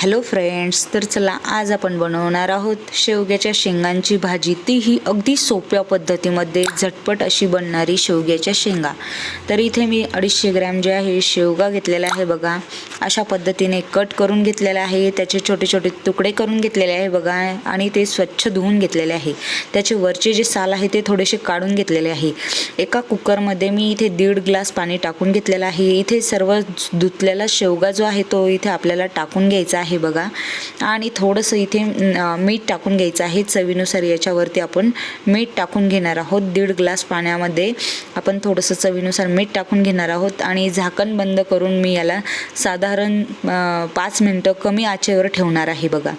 Hello friends तर चला आज आपण बनवणार आहोत शेवग्याच्या शेंगांची भाजी. तीही अगदी सोप्या पद्धतीमध्ये झटपट अशी बनणारी शेवग्याच्या शेंगा. तर इथे मी अडीचशे ग्रॅम जे आहे शेवगा घेतलेला आहे बघा. अशा पद्धतीने कट करून घेतलेला आहे. त्याचे छोटे छोटे तुकडे करून घेतलेले आहे बघा. आणि ते स्वच्छ धुवून घेतलेले आहे. त्याचे वरचे जे साल आहे ते थोडेसे काढून घेतलेले आहे. एका कुकरमध्ये मी इथे दीड ग्लास पाणी टाकून घेतलेलं आहे. इथे सर्व धुतलेला शेवगा जो आहे तो इथे आपल्याला टाकून घ्यायचा आहे. बघा. आणि थोडंसं इथे मीठ टाकून घ्यायचं आहे. चवीनुसार याच्यावरती आपण मीठ टाकून घेणार आहोत. दीड ग्लास पाण्यामध्ये आपण थोडंसं चवीनुसार मीठ टाकून घेणार आहोत. आणि झाकण बंद करून मी याला साधारण पाच मिनटं कमी आचेवर ठेवणार आहे बघा.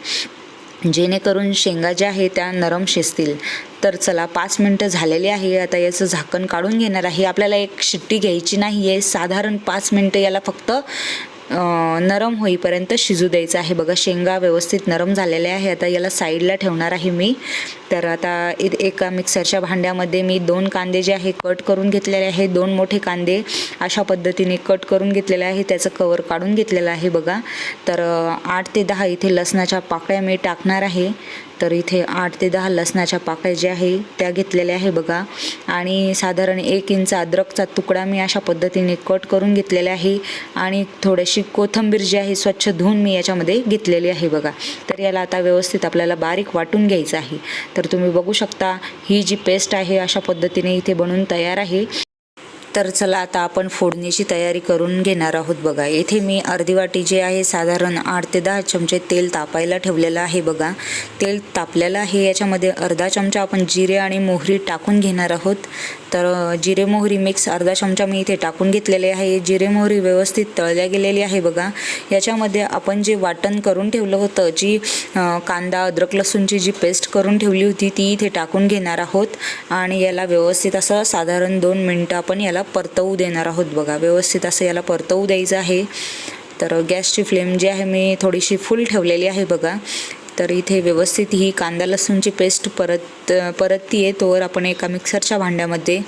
जेणेकरून शेंगा ज्या आहे त्या नरम शिजतील. तर चला पाच मिनटं झालेली आहे. आता याचं झाकण काढून घेणार आहे. आपल्याला एक शिट्टी घ्यायची नाही आहे साधारण पाच मिनटं याला फक्त नरम होईपर्यंत शिजू द्यायचं आहे. बघा शेंगा व्यवस्थित नरम झालेल्या आहे आता याला साईडला ठेवणार आहे मी. तर आता इ- एका मिक्सरच्या भांड्यामध्ये मी दोन कांदे जे आहे कट करून घेतलेले आहे. दोन मोठे कांदे अशा पद्धतीने कट करून घेतलेले आहे. त्याचं कवर काढून घेतलेलं आहे बघा. तर आठ ते दहा इथे लसणाच्या पाकळ्या मी टाकणार आहे. तर इथे आठ ते दहा लसणाच्या पाकळ्या ज्या आहे त्या घेतलेल्या आहे बघा. आणि साधारण एक इंच अद्रकचा तुकडा मी अशा पद्धतीने कट करून घेतलेला आहे. आणि थोडीशी कोथिंबीर जी आहे स्वच्छ धुवून मी याच्यामध्ये घेतलेली आहे बघा. तर याला आता व्यवस्थित आपल्याला बारीक वाटून घ्यायचं आहे. तर तुम्ही बघू शकता ही जी पेस्ट आहे अशा पद्धतीने इथे बनून तयार आहे. तर चला आता आपण फोडणीची तयारी करून घेणार आहोत बघा. येथे मी अर्धी वाटी जे आहे साधारण आठ ते दहा चमचे तेल तापायला ठेवलेलं आहे बघा. तेल तापलेलं आहे याच्यामध्ये अर्धा चमचा आपण जिरे आणि मोहरी टाकून घेणार आहोत. तर जिरे मोहरी मिक्स अर्धा चमचा मी इथे टाकून घेतलेले आहे. जिरे मोहरी व्यवस्थित तळल्या गेलेली आहे बघा. याच्यामध्ये आपण जे वाटण करून ठेवलं होतं जी कांदा अद्रक लसूणची जी पेस्ट करून ठेवली होती ती इथे टाकून घेणार आहोत. आणि याला व्यवस्थित असं साधारण दोन मिनटं आपण याला परतवू देणार आहोत बघा. व्यवस्थित असं याला परतवू द्यायचं आहे. तर गॅसची फ्लेम जी आहे मी थोडीशी फुल ठेवलेली आहे बघा. तर इथे व्यवस्थित ही कांदा लसूणची पेस्ट परत परतती आहे तोवर आपण एका मिक्सरच्या भांड्यामध्ये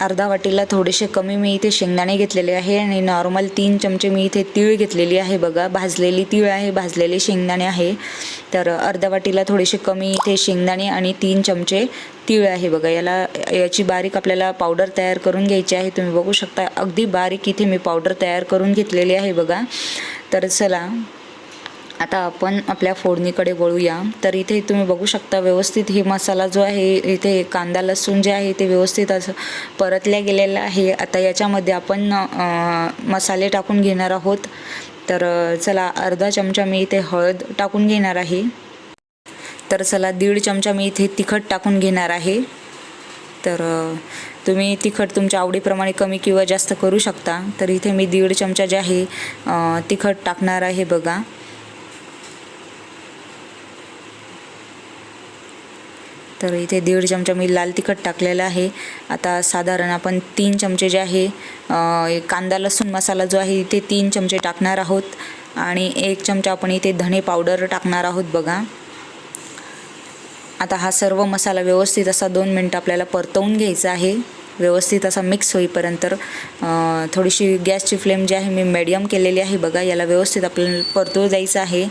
अर्धा वाटीला थोडेसे कमी मी इथे शेंगदाणे घेतलेले आहे आणि नॉर्मल तीन चमचे मी इथे तीळ घेतलेली आहे बघा. भाजलेली तीळ आहे भाजलेले शेंगदाणे आहे. तर अर्धा वाटीला थोडेसे कमी इथे शेंगदाणे आणि तीन चमचे तीळ आहे बघा. याला याची बारीक आपल्याला पावडर तयार करून घ्यायची आहे. तुम्ही बघू शकता अगदी बारीक इथे मी पावडर तयार करून घेतलेली आहे बघा. तर चला आता आपण आपल्या फोडणीकडे वळूया. तर इथे तुम्ही बघू शकता व्यवस्थित हे मसाला जो आहे इथे कांदा लसूण जे आहे ते व्यवस्थित असं परतल्या गेलेलं आहे. आता याच्यामध्ये आपण मसाले टाकून घेणार आहोत. तर चला अर्धा चमचा मी इथे हळद टाकून घेणार आहे. तर चला दीड चमचा मी इथे तिखट टाकून घेणार आहे. तर तुम्ही तिखट तुमच्या आवडीप्रमाणे कमी किंवा जास्त करू शकता. तर इथे मी दीड चमचा जे आहे तिखट टाकणार आहे बघा. तर इथे दीड चमचा मी लाल तिखट टाकलेलं आहे. आता साधारण आपण तीन चमचे जे आहे कांदा लसूण मसाला जो आहे इथे तीन चमचे टाकणार आहोत. आणि एक चमचा आपण इथे धणे पावडर टाकणार आहोत बघा. आता हा सर्व मसाला व्यवस्थित असा दोन मिनटं आपल्याला परतवून घ्यायचा आहे. व्यवस्थित असा मिक्स होईपर्यंत थोडीशी गॅसची फ्लेम जी आहे मी मीडियम केलेली आहे बघा. याला व्यवस्थित आपल्याला परतवू जायचं आहे.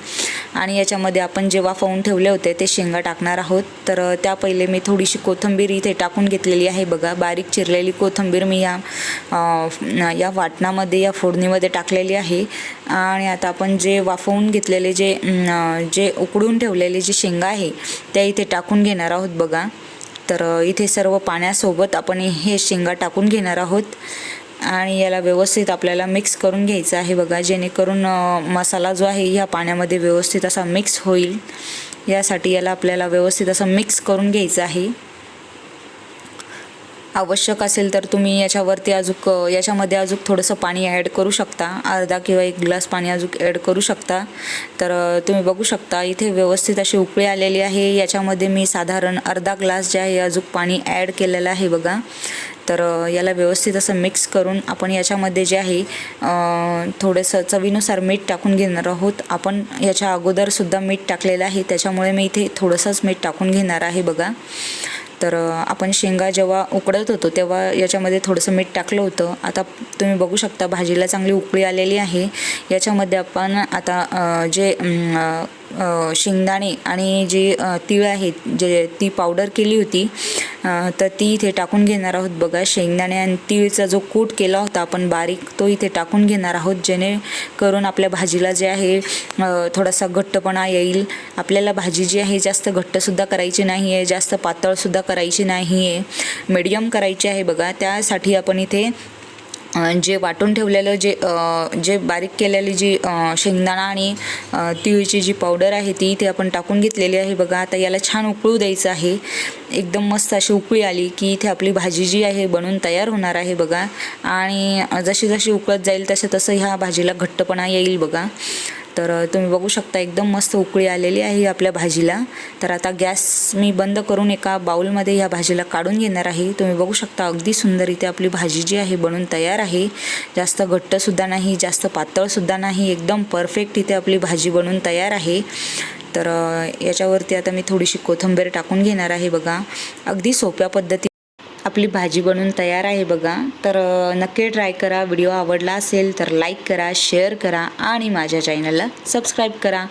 आणि याच्यामध्ये आपण जे वाफवून ठेवले होते ते शेंगा टाकणार आहोत. तर त्या पहिले मी थोडीशी कोथिंबीर इथे टाकून घेतलेली आहे बघा. बारीक चिरलेली कोथिंबीर मी या या वाटणामध्ये या फोडणीमध्ये टाकलेली आहे. आणि आता आपण जे वाफवून घेतलेले जे जे उकडून ठेवलेले जे शेंगा आहे त्या इथे टाकून घेणार आहोत बघा. तर इथे सर्व पाण्यासोबत आपण हे शेंगा टाकून घेणार आहोत. आणि याला व्यवस्थित आपल्याला मिक्स करून घ्यायचं आहे बघा. जेणेकरून मसाला जो आहे ह्या पाण्यामध्ये व्यवस्थित असा मिक्स होईल. यासाठी याला आपल्याला व्यवस्थित असं मिक्स करून घ्यायचं आहे. आवश्यक असेल तर तुम्ही याच्यावरती अजूक याच्यामध्ये अजून थोडंसं पाणी ॲड करू शकता. अर्धा किंवा एक ग्लास पाणी अजून ॲड करू शकता. तर तुम्ही बघू शकता इथे व्यवस्थित अशी उकळी आलेली आहे. याच्यामध्ये मी साधारण अर्धा ग्लास जे आहे अजूक पाणी ॲड केलेलं आहे बघा. तर याला व्यवस्थित असं मिक्स करून आपण याच्यामध्ये जे आहे थोडंसं चवीनुसार मीठ टाकून घेणार आहोत. आपण याच्या अगोदरसुद्धा मीठ टाकलेलं आहे. त्याच्यामुळे मी इथे थोडंसंच मीठ टाकून घेणार आहे बघा. तर आपण शेंगा जेव्हा उकडत होतो तेव्हा याच्यामध्ये थोडंसं मीठ टाकलं होतं. आता तुम्ही बघू शकता भाजीला चांगली उकळी आलेली आहे. याच्यामध्ये आपण आता जे शेंगदाणे आणि जे तीळ आहेत जे ती पावडर केली होती तर ती इथे टाकून घेणार आहोत बघा. शेंगदाणे आणि तीळचा जो कूट केला होता आपण बारीक तो इथे टाकून घेणार आहोत जेणेकरून आपल्या भाजीला जे आहे थोडासा घट्टपणा येईल. आपल्याला भाजी जी आहे जास्त घट्टसुद्धा करायची नाही आहे जास्त पातळसुद्धा करायची नाही आहे मीडियम करायची आहे बघा. त्यासाठी आपण इथे जे वाटून ठेवलेलं जे जे बारीक केलेली जी शेंगदाणा आणि तिळची जी पावडर आहे ती इथे आपण टाकून घेतलेली आहे. बघा आता याला छान उकळू द्यायचं आहे. एकदम मस्त अशी उकळी आली की इथे आपली भाजी जी आहे बनून तयार होणार आहे बघा. आणि जशी जशी उकळत जाईल तसं तसं ह्या भाजीला घट्टपणा येईल बघा. तर तुम्ही बघू शकता एकदम मस्त उकळी आलेली आहे आपल्या भाजीला. तर आता गॅस मी बंद करून एका बाउलमध्ये ह्या भाजीला काढून घेणार आहे. तुम्ही बघू शकता अगदी सुंदर इथे आपली भाजी जी आहे बनून तयार आहे. जास्त घट्टसुद्धा नाही जास्त पातळसुद्धा नाही एकदम परफेक्ट इथे आपली भाजी बनून तयार आहे. तर याच्यावरती आता मी थोडीशी कोथिंबीर टाकून घेणार आहे बघा. अगदी सोप्या पद्धती आपली भाजी बनून तयार आहे बघा. तर नक्की ट्राय करा. व्हिडिओ आवडला असेल तर लाईक करा शेअर करा आणि माझ्या चॅनलला सबस्क्राईब करा.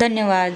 धन्यवाद.